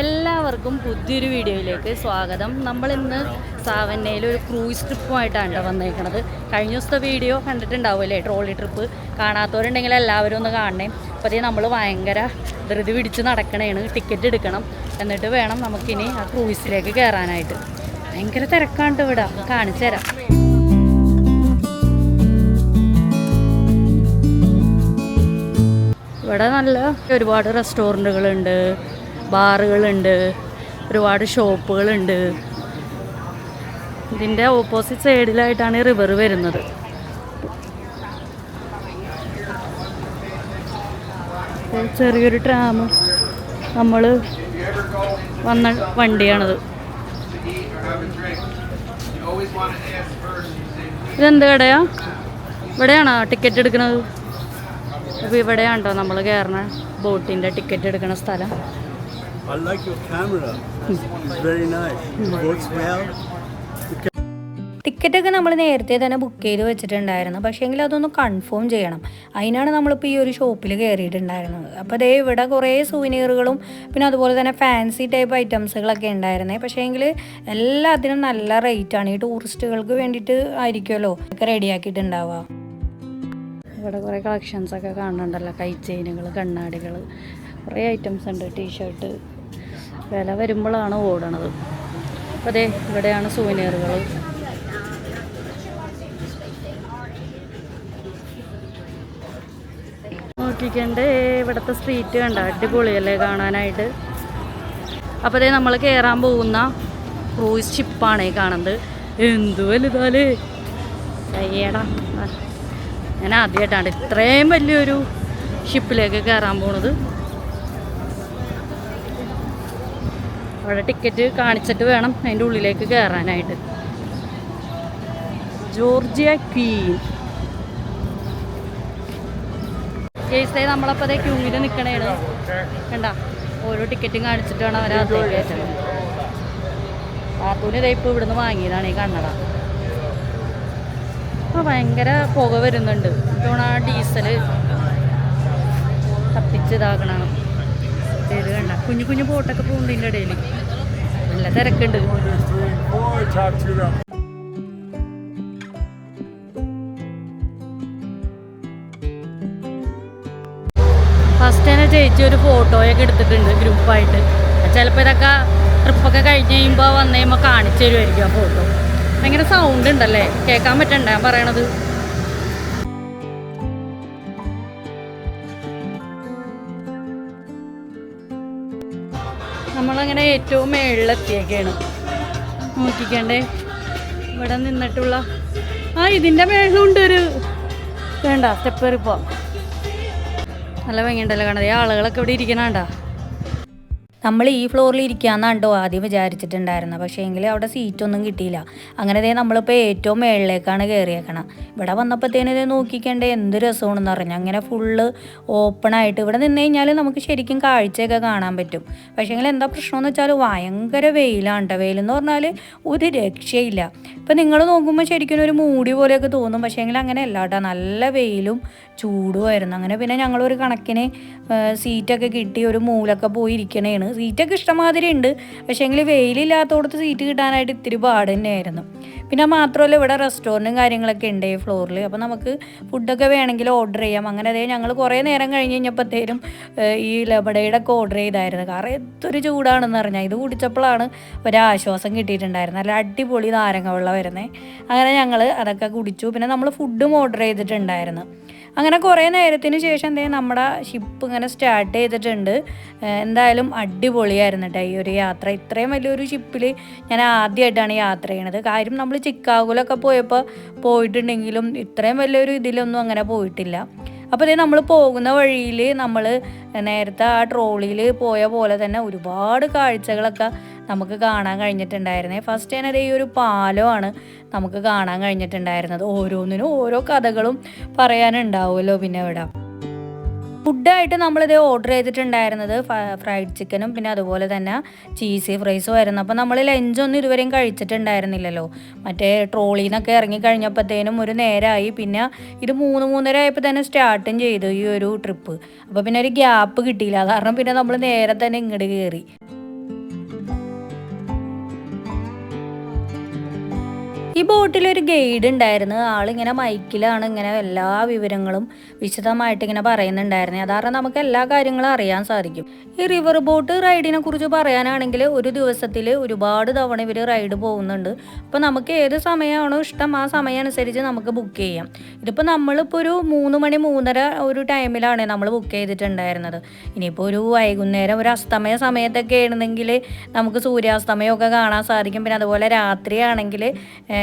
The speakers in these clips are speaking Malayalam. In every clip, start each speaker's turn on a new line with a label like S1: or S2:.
S1: എല്ലാവർക്കും പുതിയൊരു വീഡിയോയിലേക്ക് സ്വാഗതം. നമ്മളിന്ന് സാവന്നയിൽ ഒരു ക്രൂയിസ് ട്രിപ്പുമായിട്ടാണ് കേട്ടോ വന്നേക്കണത്. കഴിഞ്ഞ ദിവസത്തെ വീഡിയോ കണ്ടിട്ടുണ്ടാവുമല്ലേ ട്രോളി ട്രിപ്പ്. കാണാത്തവരുണ്ടെങ്കിൽ എല്ലാവരും ഒന്ന് കാണണേ. അപ്പോൾ നമ്മൾ ഭയങ്കര ധൃതി പിടിച്ച് നടക്കണേണ്. ടിക്കറ്റ് എടുക്കണം. എന്നിട്ട് വേണം നമുക്കിനി ആ ക്രൂയിസിലേക്ക് കയറാനായിട്ട് ഭയങ്കര തിരക്കാണ്ട് ഇവിടെ. കാണിച്ചു തരാം. ഇവിടെ നല്ല ഒരുപാട് റെസ്റ്റോറന്റുകളുണ്ട്. ബാറുകളുണ്ട് ഒരുപാട് ഷോപ്പുകളുണ്ട്. ഇതിന്റെ ഓപ്പോസിറ്റ് സൈഡിലായിട്ടാണ് റിവർ വരുന്നത്. ചെറിയൊരു ട്രാം നമ്മൾ വന്ന വണ്ടിയാണത്. ഇതെന്ത് കടയാ? ഇവിടെയാണോ ടിക്കറ്റ് എടുക്കുന്നത് അപ്പോൾ ഇവിടെയാണ് കേട്ടോ നമ്മൾ കയറണ ബോട്ടിന്റെ ടിക്കറ്റ് എടുക്കുന്ന സ്ഥലം.
S2: I like your camera. It's very nice. Works well.
S3: ടിക്കറ്റൊക്കെ നമ്മൾ നേരത്തെ തന്നെ ബുക്ക് ചെയ്ത് വെച്ചിട്ടുണ്ടായിരുന്നു. പക്ഷേങ്കിൽ അതൊന്ന് കൺഫേം ചെയ്യണം. അതിനാണ് നമ്മളിപ്പോൾ ഈ ഒരു ഷോപ്പിൽ കയറിയിട്ടുണ്ടായിരുന്നത് അപ്പോൾ അതേ ഇവിടെ കുറേ സൂവിനീറുകളും പിന്നെ അതുപോലെ തന്നെ ഫാൻസി ടൈപ്പ് ഐറ്റംസുകളൊക്കെ ഉണ്ടായിരുന്നേ. പക്ഷേങ്കിൽ എല്ലാത്തിനും നല്ല റേറ്റാണ് ഈ ടൂറിസ്റ്റുകൾക്ക് വേണ്ടിയിട്ട് ആയിരിക്കുമല്ലോ ഒക്കെ റെഡിയാക്കിയിട്ടുണ്ടാവുക
S1: ഇവിടെ കുറേ കളക്ഷൻസൊക്കെ കാണുന്നുണ്ടല്ലോ. കൈ ചെയിനുകൾ കണ്ണാടികൾ കുറേ ഐറ്റംസ് ഉണ്ട്. ടീഷർട്ട് വില വരുമ്പോഴാണ് ഓടണത്. അപ്പോൾ അതെ ഇവിടെയാണ് സുവനീറുകൾ നോക്കിക്കണ്ടേ ഇവിടുത്തെ സ്ട്രീറ്റ് കണ്ട? അടിപൊളിയല്ലേ കാണാനായിട്ട്. അപ്പോൾ അതേ നമ്മൾ കയറാൻ പോകുന്ന ക്രൂയിസ് ഷിപ്പാണ് കാണുന്നത്. എന്ത് വലുതാലേ? അയ്യടാ. ഞാൻ ആദ്യമായിട്ടാണ് ഇത്രയും വലിയൊരു ഷിപ്പിലേക്ക് കയറാൻ പോണത്. അവിടെ ടിക്കറ്റ് കാണിച്ചിട്ട് വേണം അതിന്റെ ഉള്ളിലേക്ക് കയറാനായിട്ട് ജോർജിയ ക്വീൻ. കേസേ നമ്മളപ്പോൾ അതേ ക്യൂവിൽ നിൽക്കണേണ് കണ്ട? ഓരോ ടിക്കറ്റും കാണിച്ചിട്ട് വേണം അവരെ അതിലേക്ക് കയറ്റണം താത്തൂന് ഇതേ ഇപ്പോൾ ഇവിടുന്ന് വാങ്ങിയതാണ് ഈ കണ്ണട. ആ ഭയങ്കര പുക വരുന്നുണ്ട്. ഇപ്പോഴാണ് ആ ഡീസൽ കത്തിച്ച് ഇതാക്കണം ഇത് കണ്ട? കുഞ്ഞു കുഞ്ഞു ബോട്ടൊക്കെ പോകുന്നുണ്ട് ഇതിന്റെ ഇടയിൽ നല്ല തിരക്കുണ്ട്. ഫസ്റ്റ് തന്നെ ചേച്ചി ഒരു ഫോട്ടോയൊക്കെ എടുത്തിട്ടുണ്ട് ഗ്രൂപ്പായിട്ട്. ചിലപ്പോൾ ഇതൊക്കെ ട്രിപ്പൊക്കെ കഴിഞ്ഞ് കഴിയുമ്പോൾ വന്നു കഴിയുമ്പോൾ കാണിച്ചു തരുമായിരിക്കും ആ ഫോട്ടോ ഭയങ്കര സൗണ്ട് ഉണ്ടല്ലേ? കേൾക്കാൻ പറ്റണ്ട ഞാൻ പറയണത്. ഏറ്റവും മേളിലെത്തിയൊക്കെയാണ് നോക്കിക്കണ്ടേ? ഇവിടെ നിന്നിട്ടുള്ള ആ ഇതിന്റെ മേളിലുണ്ട് ഒരു വേണ്ട സ്റ്റെപ്പ് കയറിപ്പോ നല്ല ഭംഗിയുണ്ടല്ലോ കാണാതെ ആളുകളൊക്കെ ഇവിടെ ഇരിക്കണണ്ട
S3: നമ്മൾ ഈ ഫ്ലോറിൽ ഇരിക്കാന്നാണ്ടോ ആദ്യം വിചാരിച്ചിട്ടുണ്ടായിരുന്നത് പക്ഷേ എങ്കിൽ അവിടെ സീറ്റൊന്നും കിട്ടിയില്ല. അങ്ങനെ ദേ നമ്മളിപ്പോൾ ഏറ്റവും മേളിലേക്കാണ് കയറിയേക്കണം ഇവിടെ വന്നപ്പോഴത്തേനും ഇത് നോക്കിക്കേണ്ട എന്ത് രസമാണെന്ന് പറഞ്ഞു അങ്ങനെ ഫുള്ള് ഓപ്പൺ ആയിട്ട് ഇവിടെ നിന്ന് കഴിഞ്ഞാൽ നമുക്ക് ശരിക്കും കാഴ്ചയൊക്കെ കാണാൻ പറ്റും. പക്ഷേ എങ്കിൽ എന്താ പ്രശ്നമെന്ന് വെച്ചാൽ ഭയങ്കര വെയിലാണ് കേട്ടോ വെയിലെന്ന് പറഞ്ഞാൽ ഒരു രക്ഷയില്ല. ഇപ്പം നിങ്ങൾ നോക്കുമ്പോൾ ശരിക്കും ഒരു മൂടി പോലെയൊക്കെ തോന്നും. പക്ഷേ എങ്കിൽ അങ്ങനെ അല്ല കേട്ടോ നല്ല വെയിലും ചൂടുമായിരുന്നു അങ്ങനെ പിന്നെ ഞങ്ങളൊരു കണക്കിന് സീറ്റൊക്കെ കിട്ടി ഒരു മൂലൊക്കെ പോയി ഇരിക്കണേണ് സീറ്റൊക്കെ ഇഷ്ടമാതിരി ഉണ്ട് പക്ഷേ എങ്കിൽ വെയിലില്ലാത്തോടത്ത് സീറ്റ് കിട്ടാനായിട്ട് ഇത്തിരി പാട് തന്നെയായിരുന്നു. പിന്നെ മാത്രമല്ല ഇവിടെ റെസ്റ്റോറന്റും കാര്യങ്ങളൊക്കെ ഉണ്ട് ഈ ഫ്ലോറിൽ അപ്പോൾ നമുക്ക് ഫുഡൊക്കെ വേണമെങ്കിൽ ഓർഡർ ചെയ്യാം. അങ്ങനെ അതേ ഞങ്ങൾ കുറേ നേരം കഴിഞ്ഞ് കഴിഞ്ഞപ്പോഴത്തേനും ഈ ലബഡയുടെ ഒക്കെ ഓർഡർ ചെയ്തായിരുന്നു. കാരണം എന്തൊരു ചൂടാണെന്ന് പറഞ്ഞാൽ ഇത് കുടിച്ചപ്പോഴാണ് ഒരാശ്വാസം കിട്ടിയിട്ടുണ്ടായിരുന്നത്. നല്ല അടിപൊളി നാരങ്ങ വെള്ളം വരുന്നത് അങ്ങനെ ഞങ്ങൾ അതൊക്കെ കുടിച്ചു. പിന്നെ നമ്മൾ ഫുഡും ഓർഡർ ചെയ്തിട്ടുണ്ടായിരുന്നു. അങ്ങനെ കുറേ നേരത്തിന് ശേഷം എന്തേ നമ്മുടെ ഷിപ്പ് ഇങ്ങനെ സ്റ്റാർട്ട് ചെയ്തിട്ടുണ്ട്. എന്തായാലും അടിപൊളിയായിരുന്നു കേട്ടോ ഈ ഒരു യാത്ര. ഇത്രയും വലിയൊരു ഷിപ്പിൽ ഞാൻ ആദ്യമായിട്ടാണ് യാത്ര ചെയ്യണത്. കാര്യം നമ്മൾ ചിക്കാഗോലൊക്കെ പോയപ്പോൾ പോയിട്ടുണ്ടെങ്കിലും ഇത്രയും വലിയൊരു ഇതിലൊന്നും അങ്ങനെ പോയിട്ടില്ല. അപ്പോൾ ഇതേ നമ്മൾ പോകുന്ന വഴിയിൽ നമ്മൾ നേരത്തെ ആ ട്രോളിയിൽ പോയ പോലെ തന്നെ ഒരുപാട് കാഴ്ചകളൊക്കെ നമുക്ക് കാണാൻ കഴിഞ്ഞിട്ടുണ്ടായിരുന്നത് ഫസ്റ്റ് തന്നെ ഈ ഒരു പാലമാണ് നമുക്ക് കാണാൻ കഴിഞ്ഞിട്ടുണ്ടായിരുന്നത്. ഓരോന്നിനും ഓരോ കഥകളും പറയാനുണ്ടാവുമല്ലോ പിന്നെ ഇവിടെ ഫുഡായിട്ട് നമ്മളിത് ഓർഡർ ചെയ്തിട്ടുണ്ടായിരുന്നത് ഫ്രൈഡ് ചിക്കനും പിന്നെ അതുപോലെ തന്നെ ചീസി ഫ്രൈസും ആയിരുന്നു. അപ്പോൾ നമ്മൾ ലഞ്ചൊന്നും ഇതുവരെയും കഴിച്ചിട്ടുണ്ടായിരുന്നില്ലല്ലോ. മറ്റേ ട്രോളിയിൽ നിന്നൊക്കെ ഇറങ്ങി കഴിഞ്ഞപ്പോഴത്തേനും ഒരു നേരമായി പിന്നെ ഇത് മൂന്ന് മൂന്നര ആയപ്പോൾ തന്നെ സ്റ്റാർട്ടും ചെയ്തു ഈ ഒരു ട്രിപ്പ് അപ്പോൾ പിന്നെ ഒരു ഗ്യാപ്പ് കിട്ടിയില്ല. കാരണം പിന്നെ നമ്മൾ നേരെ തന്നെ ഇങ്ങോട്ട് കയറി ഈ ബോട്ടിൽ ഒരു ഗൈഡ് ഉണ്ടായിരുന്നു. ആളിങ്ങനെ മൈക്കിലാണ് ഇങ്ങനെ എല്ലാ വിവരങ്ങളും വിശദമായിട്ട് ഇങ്ങനെ പറയുന്നുണ്ടായിരുന്നു. അതാരണം നമുക്ക് എല്ലാ കാര്യങ്ങളും അറിയാൻ സാധിക്കും. ഈ റിവർ ബോട്ട് റൈഡിനെ കുറിച്ച് പറയാനാണെങ്കിൽ ഒരു ദിവസത്തിൽ ഒരുപാട് തവണ ഇവർ റൈഡ് പോകുന്നുണ്ട്. അപ്പോൾ നമുക്ക് ഏത് സമയമാണോ ഇഷ്ടം ആ സമയം അനുസരിച്ച് നമുക്ക് ബുക്ക് ചെയ്യാം. ഇതിപ്പോൾ നമ്മളിപ്പോൾ ഒരു മൂന്ന് മണി മൂന്നര ഒരു ടൈമിലാണ് നമ്മൾ ബുക്ക് ചെയ്തിട്ടുണ്ടായിരുന്നത്. ഇനിയിപ്പോൾ ഒരു വൈകുന്നേരം ഒരു അസ്തമയ സമയത്തൊക്കെ ആയിരുന്നെങ്കിൽ നമുക്ക് സൂര്യാസ്തമയമൊക്കെ കാണാൻ സാധിക്കും. പിന്നെ അതുപോലെ രാത്രിയാണെങ്കിൽ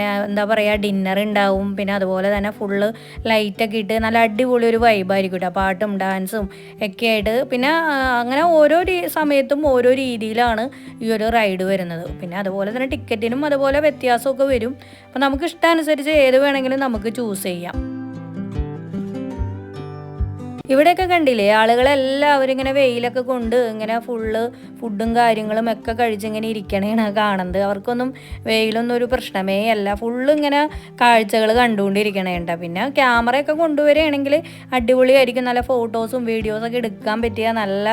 S3: എന്താ പറയുക ഡിന്നർ ഉണ്ടാവും. പിന്നെ അതുപോലെ തന്നെ ഫുള്ള് ലൈറ്റൊക്കെ ഇട്ട് നല്ല അടിപൊളി ഒരു വൈബായിരിക്കും കേട്ടോ പാട്ടും ഡാൻസും ഒക്കെ ആയിട്ട്. പിന്നെ അങ്ങനെ ഓരോ സമയത്തും ഓരോ രീതിയിലാണ് ഈ ഒരു റൈഡ് വരുന്നത്. പിന്നെ അതുപോലെ തന്നെ ടിക്കറ്റിനും അതുപോലെ വ്യത്യാസമൊക്കെ വരും. അപ്പം നമുക്ക് ഇഷ്ടാനുസരിച്ച് ഏത് വേണമെങ്കിലും നമുക്ക് ചൂസ് ചെയ്യാം. ഇവിടെയൊക്കെ കണ്ടില്ലേ ആളുകളെല്ലാവരും ഇങ്ങനെ വെയിലൊക്കെ കൊണ്ട് ഇങ്ങനെ ഫുള്ള് ഫുഡും കാര്യങ്ങളും ഒക്കെ കഴിച്ച് ഇങ്ങനെ ഇരിക്കണേണ് കാണുന്നത്. അവർക്കൊന്നും വെയിലൊന്നും ഒരു പ്രശ്നമേ അല്ല. ഫുള്ള് ഇങ്ങനെ കാഴ്ചകൾ കണ്ടുകൊണ്ടിരിക്കണേണ്ട. പിന്നെ ക്യാമറയൊക്കെ കൊണ്ടുവരികയാണെങ്കിൽ അടിപൊളിയായിരിക്കും. നല്ല ഫോട്ടോസും വീഡിയോസൊക്കെ എടുക്കാൻ പറ്റിയ നല്ല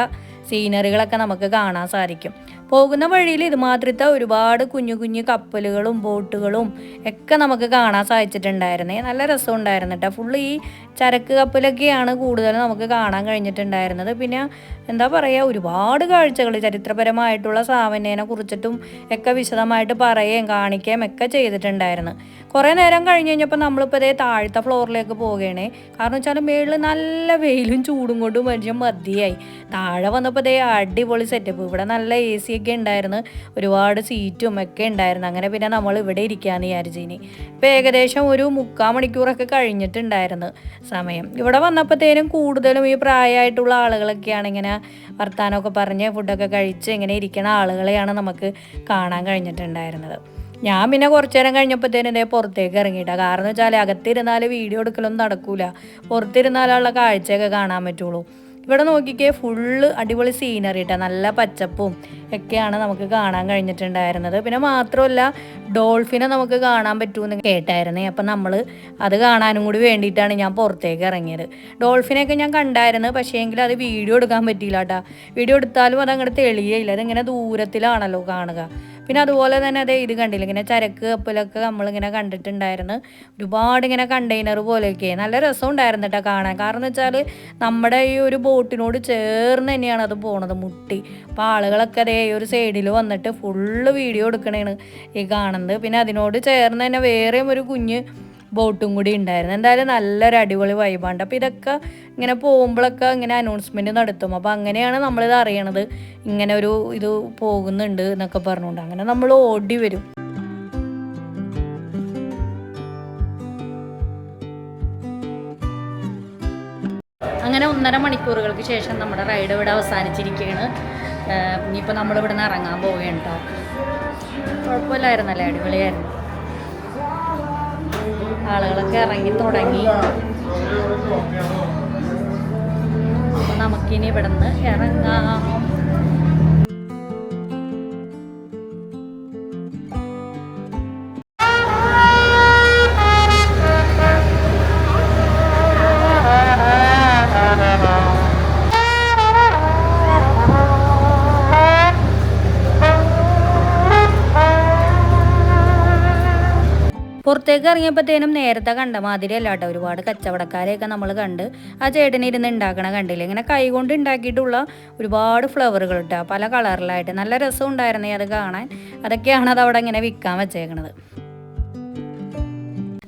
S3: സീനറികളൊക്കെ നമുക്ക് കാണാൻ സാധിക്കും. പോകുന്ന വഴിയിൽ ഇതുമാത്രത്തെ ഒരുപാട് കുഞ്ഞു കുഞ്ഞു കപ്പലുകളും ബോട്ടുകളും ഒക്കെ നമുക്ക് കാണാൻ സാധിച്ചിട്ടുണ്ടായിരുന്നേ. നല്ല രസം ഉണ്ടായിരുന്നു കേട്ടോ. ഫുള്ള് ഈ ചരക്ക് കപ്പലൊക്കെയാണ് കൂടുതലും നമുക്ക് കാണാൻ കഴിഞ്ഞിട്ടുണ്ടായിരുന്നത്. പിന്നെ എന്താ പറയുക ഒരുപാട് കാഴ്ചകൾ ചരിത്രപരമായിട്ടുള്ള സാവന്യനെ കുറിച്ചിട്ടും ഒക്കെ വിശദമായിട്ട് പറയുകയും കാണിക്കുകയും ഒക്കെ ചെയ്തിട്ടുണ്ടായിരുന്നു. കുറേ നേരം കഴിഞ്ഞ് കഴിഞ്ഞപ്പോൾ നമ്മളിപ്പോൾ ഇതേ താഴത്തെ ഫ്ലോറിലേക്ക് പോവുകയാണ്. കാരണം വെച്ചാൽ മേളിൽ നല്ല വെയിലും ചൂടും കൊണ്ടും മനുഷ്യൻ മതിയായി. താഴെ വന്നപ്പോൾ ഇതേ അടിപൊളി സെറ്റപ്പ് ഇവിടെ നല്ല എ സി ഒക്കെ ഉണ്ടായിരുന്നു. ഒരുപാട് സീറ്റും ഒക്കെ ഉണ്ടായിരുന്നു. അങ്ങനെ പിന്നെ നമ്മൾ ഇവിടെ ഇരിക്കാമെന്ന് വിചാരിച്ചിനി. ഇപ്പം ഏകദേശം ഒരു മുക്കാൽ മണിക്കൂറൊക്കെ കഴിഞ്ഞിട്ടുണ്ടായിരുന്നു സമയം. ഇവിടെ വന്നപ്പോഴത്തേനും കൂടുതലും ഈ പ്രായമായിട്ടുള്ള ആളുകളൊക്കെയാണ് ഇങ്ങനെ വർത്താനമൊക്കെ പറഞ്ഞ് ഫുഡൊക്കെ കഴിച്ച് ഇങ്ങനെ ഇരിക്കുന്ന ആളുകളെയാണ് നമുക്ക് കാണാൻ കഴിഞ്ഞിട്ടുണ്ടായിരുന്നത്. ഞാൻ പിന്നെ കുറച്ചു നേരം കഴിഞ്ഞപ്പോഴത്തേനും ഇതേ പുറത്തേക്ക് ഇറങ്ങിയിട്ടാണ് കാരണം വെച്ചാൽ അകത്തിരുന്നാൽ വീഡിയോ എടുക്കലൊന്നും നടക്കൂല. പുറത്തിരുന്നാലുള്ള കാഴ്ചയൊക്കെ കാണാൻ പറ്റുള്ളൂ. ഇവിടെ നോക്കിക്കേ ഫുള്ള് അടിപൊളി സീനറി കേട്ടോ നല്ല പച്ചപ്പും ഒക്കെയാണ് നമുക്ക് കാണാൻ കഴിഞ്ഞിട്ടുണ്ടായിരുന്നത്. പിന്നെ മാത്രമല്ല ഡോൾഫിനെ നമുക്ക് കാണാൻ പറ്റുമെന്ന് കേട്ടായിരുന്നേ. അപ്പം നമ്മൾ അത് കാണാനും കൂടി വേണ്ടിയിട്ടാണ് ഞാൻ പുറത്തേക്ക് ഇറങ്ങിയത്. ഡോൾഫിനെയൊക്കെ ഞാൻ കണ്ടായിരുന്നു പക്ഷേ എങ്കിൽ അത് വീഡിയോ എടുക്കാൻ പറ്റിയില്ല കേട്ടോ വീഡിയോ എടുത്താലും അത് അങ്ങോട്ട് അതിങ്ങനെ ദൂരത്തിലാണല്ലോ കാണുക. പിന്നെ അതുപോലെ തന്നെ അതെ ഇത് കണ്ടില്ല ഇങ്ങനെ ചരക്ക് കപ്പലൊക്കെ നമ്മളിങ്ങനെ കണ്ടിട്ടുണ്ടായിരുന്നു. ഒരുപാട് ഇങ്ങനെ കണ്ടെയ്നർ പോലെയൊക്കെ. നല്ല രസം ഉണ്ടായിരുന്നു കേട്ടോ കാണാൻ. കാരണം എന്ന് വെച്ചാൽ നമ്മുടെ ഈ ഒരു ബോട്ടിനോട് ചേർന്ന് തന്നെയാണ് അത് പോണത് മുട്ടി. അപ്പോൾ ആളുകളൊക്കെ അതേ ഈ ഒരു സൈഡിൽ വന്നിട്ട് ഫുള്ള് വീഡിയോ എടുക്കണേണ് ഈ കാണുന്നത്. പിന്നെ അതിനോട് ചേർന്ന് തന്നെ വേറെയും ഒരു കുഞ്ഞ് ബോട്ടും കൂടി ഉണ്ടായിരുന്നു. എന്തായാലും നല്ലൊരു അടിപൊളി വൈബാണ്ട് അപ്പോൾ ഇതൊക്കെ ഇങ്ങനെ പോകുമ്പോഴൊക്കെ ഇങ്ങനെ അനൗൺസ്മെന്റ് നടത്തും. അപ്പോൾ അങ്ങനെയാണ് നമ്മളിത് അറിയണത്. ഇങ്ങനെ ഒരു ഇത് പോകുന്നുണ്ട് എന്നൊക്കെ പറഞ്ഞുകൊണ്ട് അങ്ങനെ നമ്മൾ ഓടി വരും.
S1: അങ്ങനെ ഒന്നര മണിക്കൂറുകൾക്ക് ശേഷം നമ്മുടെ റൈഡ് ഇവിടെ അവസാനിച്ചിരിക്കുകയാണ്. ഇനിയിപ്പോൾ നമ്മളിവിടെ നിന്ന് ഇറങ്ങാൻ പോവുകയാണ് കേട്ടോ കുഴപ്പമില്ലായിരുന്നല്ലേ? അടിപൊളിയായിരുന്നു. ആളുകളൊക്കെ ഇറങ്ങി തുടങ്ങി. അപ്പൊ നമുക്കിനി ഇവിടെ നിന്ന് ഇറങ്ങാം.
S3: പുറത്തേക്ക് ഇറങ്ങിയപ്പോഴത്തേനും നേരത്തെ കണ്ട മാതിരി അല്ല കേട്ടോ ഒരുപാട് കച്ചവടക്കാരെയൊക്കെ നമ്മൾ കണ്ട് ആ ചേട്ടനെ ഇരുന്ന് ഉണ്ടാക്കണ കണ്ടില്ല? ഇങ്ങനെ കൈകൊണ്ട് ഉണ്ടാക്കിയിട്ടുള്ള ഒരുപാട് ഫ്ലവറുകൾ കേട്ടോ പല കളറിലായിട്ട് നല്ല രസം ഉണ്ടായിരുന്നേ അത് കാണാൻ. അതൊക്കെയാണ് അത് അവിടെ ഇങ്ങനെ വിൽക്കാൻ വെച്ചേക്കണത്.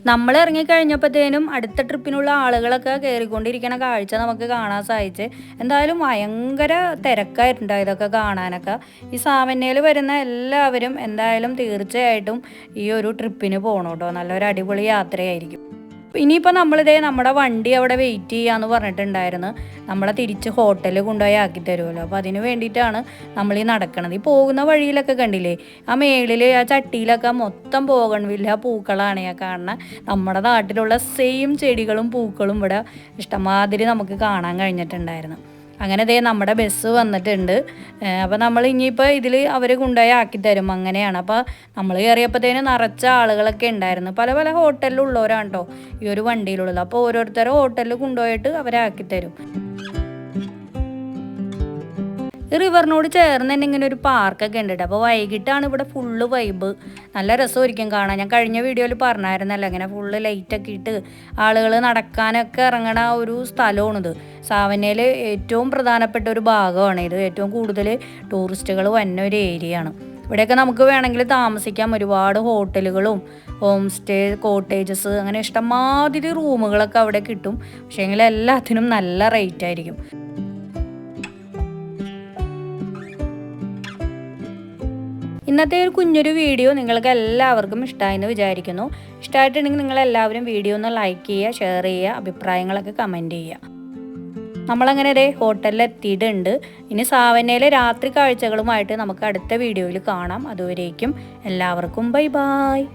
S3: നമ്മൾ ഇറങ്ങിക്കഴിഞ്ഞപ്പോഴത്തേനും അടുത്ത ട്രിപ്പിനുള്ള ആളുകളൊക്കെ കയറിക്കൊണ്ടിരിക്കണ കാഴ്ച നമുക്ക് കാണാൻ സാധിച്ച്. എന്തായാലും ഭയങ്കര തിരക്കായിട്ടുണ്ട് ഇതൊക്കെ കാണാനൊക്കെ. ഈ സാമന്യയിൽ വരുന്ന എല്ലാവരും എന്തായാലും തീർച്ചയായിട്ടും ഈ ഒരു ട്രിപ്പിന് പോകണം കേട്ടോ നല്ലൊരു അടിപൊളി യാത്രയായിരിക്കും. ഇനിയിപ്പോൾ നമ്മളിതേ നമ്മുടെ വണ്ടി അവിടെ വെയിറ്റ് ചെയ്യാന്ന് പറഞ്ഞിട്ടുണ്ടായിരുന്നു. നമ്മളെ തിരിച്ച് ഹോട്ടലിൽ കൊണ്ടുപോയി ആക്കി തരുമല്ലോ. അപ്പോൾ അതിന് വേണ്ടിയിട്ടാണ് നമ്മൾ ഈ നടക്കണത്. ഈ പോകുന്ന വഴിയിലൊക്കെ കണ്ടില്ലേ? ആ മേളിൽ ആ ചട്ടിയിലൊക്കെ മൊത്തം പോകണമില്ല പൂക്കളാണ് ഞാൻ കാണുന്നത് നമ്മുടെ നാട്ടിലുള്ള സെയിം ചെടികളും പൂക്കളും ഇവിടെ ഇഷ്ടമാതിരി നമുക്ക് കാണാൻ കഴിഞ്ഞിട്ടുണ്ടായിരുന്നു. അങ്ങനെ ദേ നമ്മുടെ ബസ് വന്നിട്ടുണ്ട്. അപ്പോൾ നമ്മൾ ഇനിയിപ്പോൾ ഇതിൽ അവർ കൊണ്ടുപോയി ആക്കി തരും. അങ്ങനെയാണ്. അപ്പോൾ നമ്മൾ കയറിയപ്പോഴത്തേന് നിറച്ച ആളുകളൊക്കെ ഉണ്ടായിരുന്നു. പല പല ഹോട്ടലിലുള്ളവരാണ് കേട്ടോ ഈ ഒരു വണ്ടിയിലുള്ളത്. അപ്പോൾ ഓരോരുത്തരും ഹോട്ടലിൽ കൊണ്ടുപോയിട്ട് അവരെ ആക്കി തരും. ഈ റിവറിനോട് ചേർന്ന് തന്നെ ഇങ്ങനെ ഒരു പാർക്കൊക്കെ ഉണ്ട് അപ്പോൾ വൈകിട്ടാണ് ഇവിടെ ഫുള്ള് വൈബ് നല്ല രസമായിരിക്കും കാണാൻ. ഞാൻ കഴിഞ്ഞ വീഡിയോയിൽ പറഞ്ഞായിരുന്നല്ലോ ഇങ്ങനെ ഫുള്ള് ലൈറ്റൊക്കെ ഇട്ട് ആളുകൾ നടക്കാനൊക്കെ ഇറങ്ങണ ഒരു സ്ഥലമാണിത്. സാവനയിൽ ഏറ്റവും പ്രധാനപ്പെട്ട ഒരു ഭാഗമാണ് ഇത്. ഏറ്റവും കൂടുതൽ ടൂറിസ്റ്റുകൾ വന്ന ഒരു ഏരിയയാണ് ഇവിടെയൊക്കെ നമുക്ക് വേണമെങ്കിൽ താമസിക്കാം. ഒരുപാട് ഹോട്ടലുകളും ഹോം സ്റ്റേ കോട്ടേജസ് അങ്ങനെ ഇഷ്ടംമാതിരി റൂമുകളൊക്കെ അവിടെ കിട്ടും. പക്ഷേ എങ്കിൽ എല്ലാത്തിനും നല്ല റേറ്റ് ആയിരിക്കും. ഇന്നത്തെ ഒരു കുഞ്ഞൊരു വീഡിയോ നിങ്ങൾക്ക് എല്ലാവർക്കും ഇഷ്ടമായെന്ന് വിചാരിക്കുന്നു. ഇഷ്ടമായിട്ടുണ്ടെങ്കിൽ നിങ്ങൾ എല്ലാവരും വീഡിയോ ഒന്ന് ലൈക്ക് ചെയ്യുക ഷെയർ ചെയ്യുക അഭിപ്രായങ്ങളൊക്കെ കമന്റ് ചെയ്യുക. നമ്മളങ്ങനെ ദേ ഹോട്ടലിൽ എത്തിയിട്ടുണ്ട് ഇനി സാവനയിലെ രാത്രി കാഴ്ചകളുമായിട്ട് നമുക്ക് അടുത്ത വീഡിയോയിൽ കാണാം. അതുവരേക്കും എല്ലാവർക്കും ബൈ ബായ്